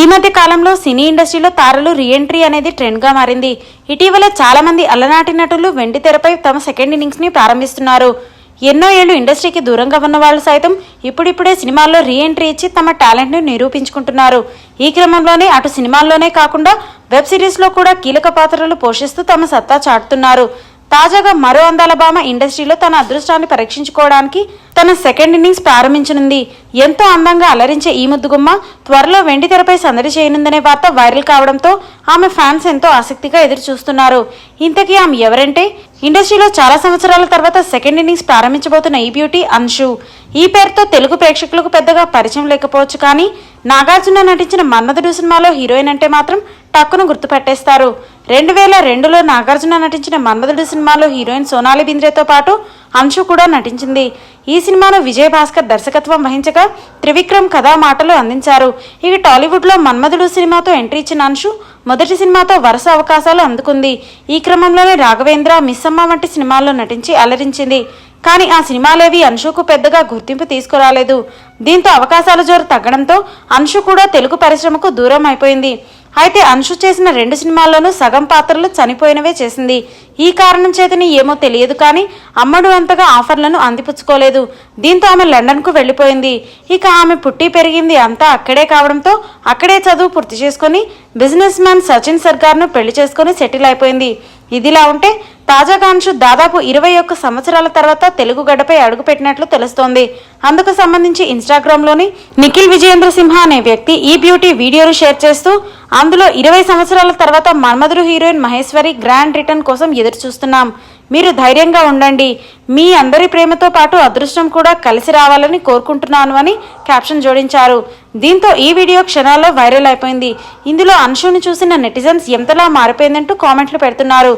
ఈ మధ్య కాలంలో సినీ ఇండస్ట్రీలో తారలు రీఎంట్రీ అనేది ట్రెండ్గా మారింది. ఇటీవల చాలా మంది అలనాటి నటులు వెండి తెరపై తమ సెకండ్ ఇన్నింగ్స్ని ప్రారంభిస్తున్నారు. ఎన్నో ఏళ్ళు ఇండస్ట్రీకి దూరంగా ఉన్న వాళ్ళు సైతం ఇప్పుడిప్పుడే సినిమాల్లో రీఎంట్రీ ఇచ్చి తమ టాలెంట్ను నిరూపించుకుంటున్నారు. ఈ క్రమంలోనే అటు సినిమాల్లోనే కాకుండా వెబ్ సిరీస్లో కూడా కీలక పాత్రలు పోషిస్తూ తమ సత్తా చాటుతున్నారు. తాజాగా మరో అందాల భామ ఇండస్ట్రీలో తన అదృష్టాన్ని పరీక్షించుకోవడానికి తన సెకండ్ ఇన్నింగ్స్ ప్రారంభించనుంది. ఎంతో అందంగా అలరించే ఈ ముద్దుగుమ్మ త్వరలో వెండి తెరపై సందడి చేయనుందనే వార్త వైరల్ కావడంతో ఆమె ఫ్యాన్స్ ఎంతో ఆసక్తిగా ఎదురు చూస్తున్నారు ఇంతకీ ఆమె ఎవరంటే ఇండస్ట్రీలో చాలా సంవత్సరాల తర్వాత సెకండ్ ఇన్నింగ్స్ ప్రారంభించబోతున్న ఈ బ్యూటీ అన్షు ఈ పేరుతో తెలుగు ప్రేక్షకులకు పెద్దగా పరిచయం లేకపోవచ్చు కానీ నాగార్జున నటించిన మన్మధుడు సినిమాలో హీరోయిన్ అంటే మాత్రం టక్కును గుర్తుపెట్టేస్తారు. రెండు వేల రెండులో నాగార్జున నటించిన మన్మధుడు సినిమాలో హీరోయిన్ సోనాలి బింద్రేతో పాటు అంశు కూడా నటించింది. ఈ సినిమాను విజయ్ భాస్కర్ దర్శకత్వం వహించగా త్రివిక్రమ్ కథా మాటలు అందించారు. ఇక టాలీవుడ్లో మన్మధుడు సినిమాతో ఎంట్రీ ఇచ్చిన అంశు మొదటి సినిమాతో వరుస అవకాశాలు అందుకుంది. ఈ క్రమంలోనే రాఘవేంద్ర మిస్సమ్మ వంటి సినిమాల్లో నటించి అలరించింది. కానీ ఆ సినిమాలేవి అంశుకు పెద్దగా గుర్తింపు తీసుకురాలేదు. దీంతో అవకాశాల జోరు తగ్గడంతో అంశు కూడా తెలుగు పరిశ్రమకు దూరం అయిపోయింది. అయితే అంశు చేసిన రెండు సినిమాల్లోనూ సగం పాత్రలు చనిపోయినవే చేసింది. ఈ కారణం చేతని ఏమో తెలియదు కానీ అమ్మడు అంతగా ఆఫర్లను అందిపుచ్చుకోలేదు. దీంతో ఆమె లండన్కు వెళ్ళిపోయింది. ఇక ఆమె పుట్టి పెరిగింది అంతా అక్కడే కావడంతో అక్కడే చదువు పూర్తి చేసుకొని బిజినెస్ మ్యాన్ సచిన్ సర్కార్ను పెళ్ళి చేసుకొని సెటిల్ అయిపోయింది. ఇదిలా ఉంటే తాజాగా అంశు దాదాపు ఇరవై ఒక్క సంవత్సరాల తర్వాత తెలుగు గడ్డపై అడుగుపెట్టినట్లు తెలుస్తోంది. అందుకు సంబంధించి ఇన్స్టాగ్రామ్లోని నిఖిల్ విజయేంద్ర సింహ అనే వ్యక్తి ఈ బ్యూటీ వీడియోను షేర్ చేస్తూ అందులో ఇరవై సంవత్సరాల తర్వాత Manmadhudu heroine Maheswari grand return కోసం ఎదురు చూస్తున్నాం మీరు ధైర్యంగా ఉండండి. మీ అందరి ప్రేమతో పాటు అదృష్టం కూడా కలిసి రావాలని కోరుకుంటున్నాను అని క్యాప్షన్ జోడించారు. దీంతో ఈ వీడియో క్షణాల్లో వైరల్ అయిపోయింది. ఇందులో అంశుని చూసిన నెటిజన్స్ ఎంతలా మారిపోయిందంటూ కామెంట్లు పెడుతున్నారు.